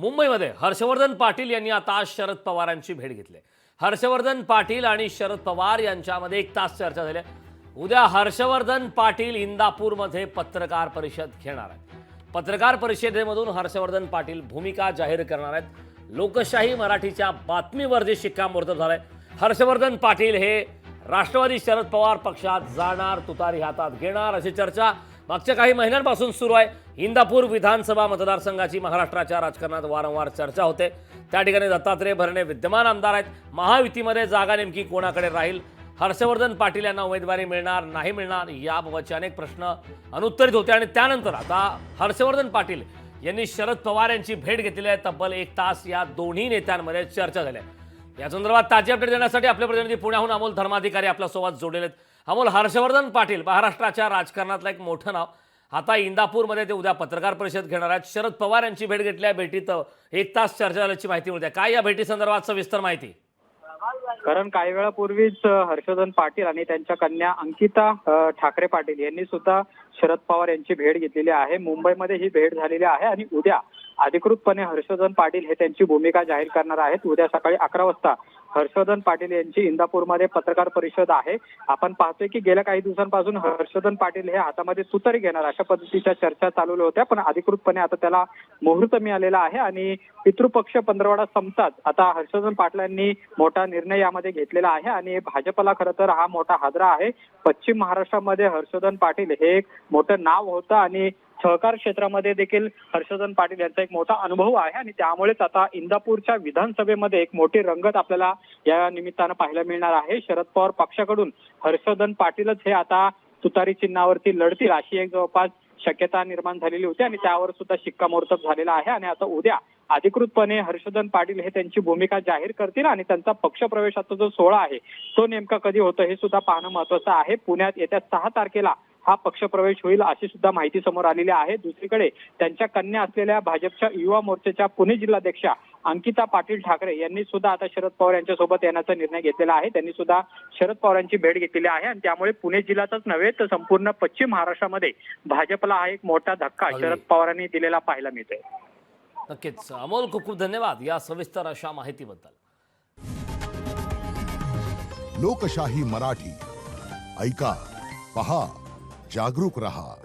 मुंबईमध्ये हर्षवर्धन पाटील यांनी आता शरद पवारांची भेट घेतली. हर्षवर्धन पाटील आणि शरद पवार यांच्यामध्ये एक तास चर्चा झाली उद्या हर्षवर्धन पाटील इंदापूरमध्ये पत्रकार परिषद घेणार आहेत. पत्रकार परिषदेमधून हर्षवर्धन पाटील भूमिका जाहीर करणार आहेत. लोकशाही मराठीच्या बातमीवर जे शिक्कामोर्तब झालंय हर्षवर्धन पाटील हे राष्ट्रवादी शरद पवार पक्षात जाणार तुतारी हातात घेणार अशी चर्चा मागच्या काही महिन्यांपासून सुरू आहे इंदापूर विधानसभा मतदारसंघाची महाराष्ट्राच्या राजकारणात वारंवार चर्चा होते. त्या ठिकाणी दत्तात्रय भरणे विद्यमान आमदार आहेत. महायुतीमध्ये जागा नेमकी कोणाकडे राहील? हर्षवर्धन पाटील यांना उमेदवारी मिळणार नाही मिळणार याबाबतचे अनेक प्रश्न अनुत्तरित होते. आणि त्यानंतर आता हर्षवर्धन पाटील यांनी शरद पवार यांची भेट घेतलेली आहे. तब्बल एक तास या दोन्ही नेत्यांमध्ये चर्चा झाली आहे. या संदर्भात ताजी अपडेट देण्यासाठी आपले प्रतिनिधी पुण्याहून अमोल धर्माधिकारी आपल्यासोबत जोडलेले आहेत. अमोल हर्षवर्धन पाटील महाराष्ट्राच्या राजकारणातलं एक मोठं नाव. आता इंदापूरमध्ये ते उद्या पत्रकार परिषद घेणार आहेत. शरद पवार यांची भेट घेतली आहे भेटीत. एक तास चर्चा झाल्याची माहिती मिळते. काय या भेटी संदर्भात सविस्तर माहिती? कारण काही वेळापूर्वीच हर्षवर्धन पाटील आणि त्यांच्या कन्या अंकिता ठाकरे पाटील यांनी सुद्धा शरद पवार यांची भेट घेतलेली आहे. मुंबईमध्ये ही भेट झालेली आहे आणि उद्या अधिकृतपणे हर्षवर्धन पाटील हे त्यांची भूमिका जाहीर करणार आहेत. उद्या सकाळी अकरा वाजता हर्षवर्धन पाटील यांची इंदापूरमध्ये पत्रकार परिषद आहे. आपण पाहतोय की गेल्या काही दिवसांपासून हर्षवर्धन पाटील हे हातामध्ये तुतारी घेणार अशा पद्धतीच्या चर्चा चालवल्या होत्या पण अधिकृतपणे आता त्याला मुहूर्त मिळालेला आहे आणि पितृपक्ष पंधरवाडा संपताच आता हर्षवर्धन पाटलांनी मोठा निर्णय यामध्ये घेतलेला आहे आणि भाजपला खरं तर हा मोठा हादरा आहे. पश्चिम महाराष्ट्रामध्ये हर्षवर्धन पाटील हे एक मोठं नाव होतं आणि सहकार क्षेत्रामध्ये देखील हर्षवर्धन पाटील यांचा एक मोठा अनुभव आहे आणि त्यामुळेच आता इंदापूरच्या विधानसभेमध्ये एक मोठी रंगत आपल्याला या निमित्तानं पाहायला मिळणार आहे. शरद पवार पक्षाकडून हर्षवर्धन पाटीलच हे आता तुतारी चिन्हावरती लढतील अशी एक जवळपास शक्यता निर्माण झालेली होती आणि त्यावर सुद्धा शिक्कामोर्तब झालेला आहे आणि आता उद्या अधिकृतपणे हर्षवर्धन पाटील हे त्यांची भूमिका जाहीर करतील आणि त्यांचा पक्षप्रवेशाचा जो सोहळा आहे तो नेमका कधी होतो हे सुद्धा पाहणं महत्वाचं आहे. पुण्यात येत्या सहा तारखेला हा पक्षप्रवेश होईल अशी सुद्धा माहिती समोर आलेली आहे. दुसरीकडे त्यांच्या कन्या असलेल्या भाजपच्या युवा मोर्चाच्या पुणे जिल्हाध्यक्षा अंकिता पाटील ठाकरे यांनी सुद्धा आता शरद पवार यांच्या सोबत येण्याचा निर्णय घेतलेला आहे. त्यांनी सुद्धा शरद पवारांची भेट घेतलेली आहे आणि त्यामुळे पुणे जिल्ह्यातच नव्हे तर संपूर्ण पश्चिम महाराष्ट्रामध्ये भाजपला हा एक मोठा धक्का. शरद पवारांनी दिलेला पाहायला मिळतोय. नक्कीच. अमोल खूप खूप धन्यवाद या सविस्तर अशा माहितीबद्दल. लोकशाही मराठी. ऐका पहा. जागरूक रहा।